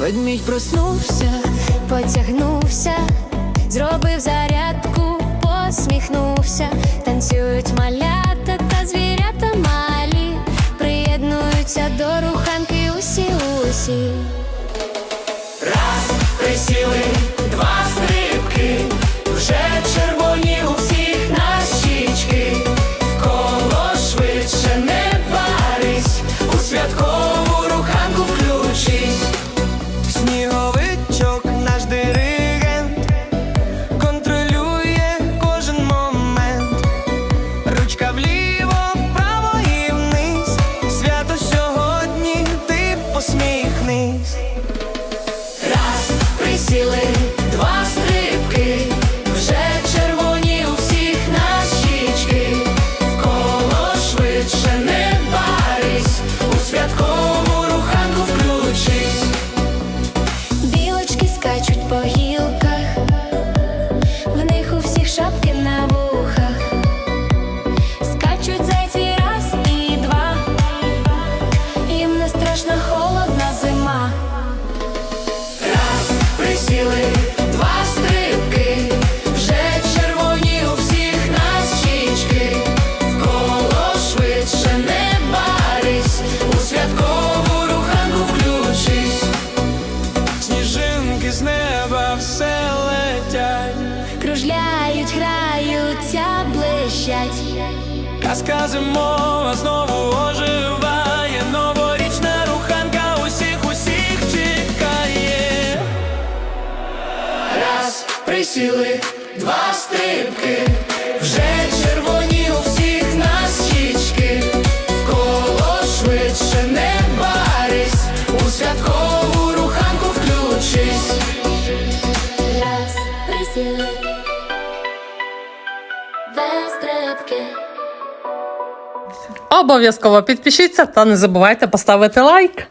Ведмідь проснувся, потягнувся, зробив зарядку, посміхнувся, танцюють малята та звірята малі, приєднуються до руханки усі усі. Стрічка вліво, вправо і вниз. Свято сьогодні ти посміхнись. Казка мова знову оживає, новорічна руханка усіх, усіх чекає. Раз присіли, два стрибки. Обов'язково підпишіться та не забувайте поставити лайк.